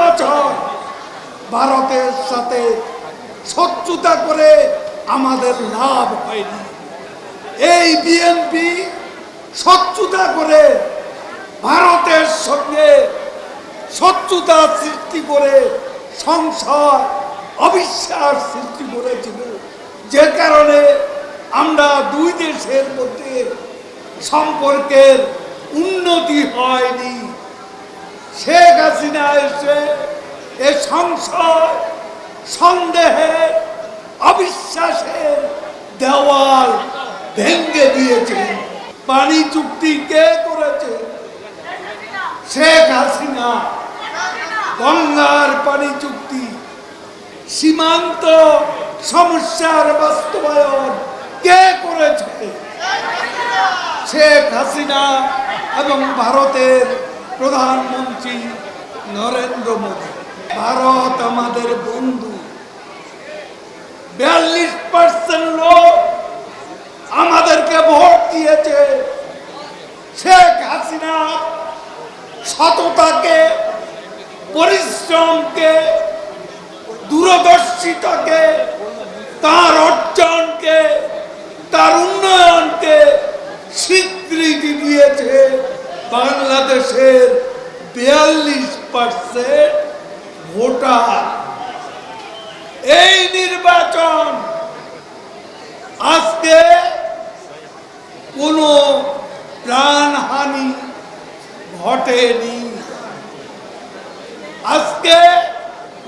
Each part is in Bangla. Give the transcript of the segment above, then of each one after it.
বছর ভারতের সাথে শত্রুতা করে আমাদের লাভ হয়নি। এই বিএনপি শত্রুতা করে ভারতের সঙ্গে শত্রুতা সৃষ্টি করে সংসার অবিশ্বাস সৃষ্টি করেছিল। যে কারণে আমরা দুই দেশের মধ্যে সম্পর্কের উন্নতি হয়নি। শেখ হাসিনা এসে এ সংসার সন্দেহের অবিশ্বাসের দেওয়াল ভেঙ্গে দিয়েছে পানি চুক্তি কে করেছে? শেখ হাসিনা। গঙ্গার পানি চুক্তি। সীমান্ত সমস্যার বাস্তবায়ন কে করেছে? শেখ হাসিনা এবং ভারতের প্রধানমন্ত্রী নরেন্দ্র মোদী, ভারত আমাদের বন্ধু। বিয়াল্লিশ পার্সেন্ট লোক আমাদেরকে ভোট দিয়েছে। শেখ হাসিনা সততাকে, পরিশ্রমকে, দূরদর্শিতাকে তার অর্জনকে তার উন্নয়নকে স্বীকৃতি দিয়েছে বাংলাদেশের বিয়াল্লিশ পার্সেন্ট ভোটার। এই নির্বাচন আজকে কোনো প্রাণহানি ঘটেনি। আজকে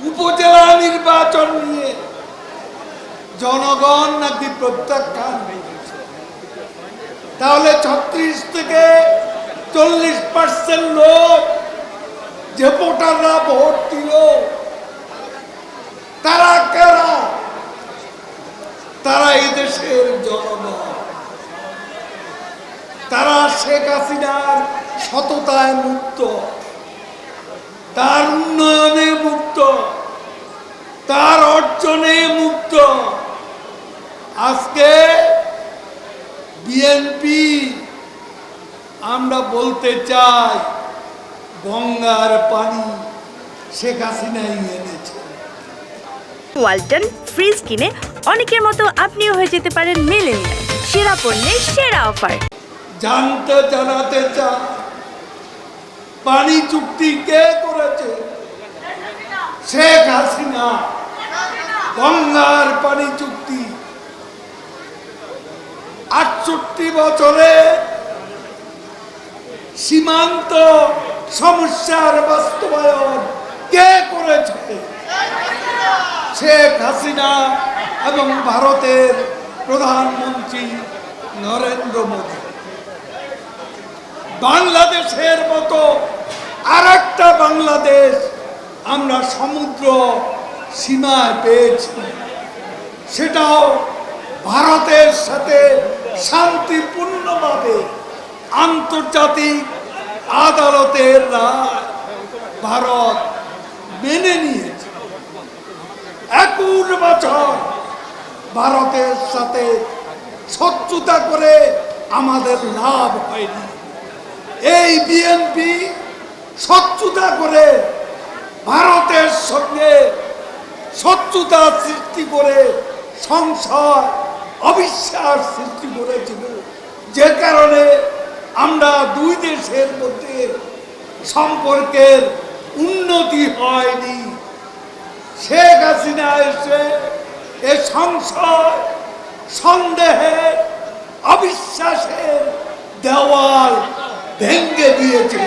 উপজেলা নির্বাচন নিয়ে জনগণ নাকি প্রত্যাখ্যান তাহলে ছত্রিশ থেকে চল্লিশ পার্সেন্ট লোক যে ভোটাররা ভোট দিল, তারা কারা? তারা এই দেশের জনগণ। তারা শেখ হাসিনার সততায় মুক্ত। তার উন্নয়নে মুক্ত। তার অর্জনে মুক্ত। আজকে বিএনপি আমরা বলতে চাই গঙ্গার পানি শেখ হাসিনাই এনেছে। ওয়ালটন ফ্রিজ কিনে অনেকের মতো আপনিও হয়ে যেতে পারেন মেলেনিয়া সেরা পণ্যের সেরা অফার। জানতে জানাতে চাই পানি চুক্তি কে করেছে? শেখ হাসিনা। গঙ্গার পানি চুক্তি আটষট্টি বছরে সীমান্ত সমস্যার বাস্তবায়ন কে করেছে? শেখ হাসিনা এবং ভারতের প্রধানমন্ত্রী নরেন্দ্র মোদী। বাংলাদেশের মতো আর একটা বাংলাদেশ আমরা সমুদ্র সীমায় পেয়েছি। সেটাও ভারতের সাথে শান্তিপূর্ণভাবে আন্তর্জাতিক আদালতের রায় ভারত মেনে নিয়েছে। একুশ বছর ভারতের সাথে শত্রুতা করে আমাদের লাভ হয়নি। এই বিএনপি শত্রুতা করে ভারতের সঙ্গে শত্রুতা সৃষ্টি করে সংসার অবিশ্বাস সৃষ্টি করেছিল। যে কারণে আমরা দুই দেশের মধ্যে সম্পর্কের উন্নতি হয়নি। শেখ হাসিনা এসে এ সংসার সন্দেহের অবিশ্বাসের দেওয়াল ভেঙ্গে দিয়েছে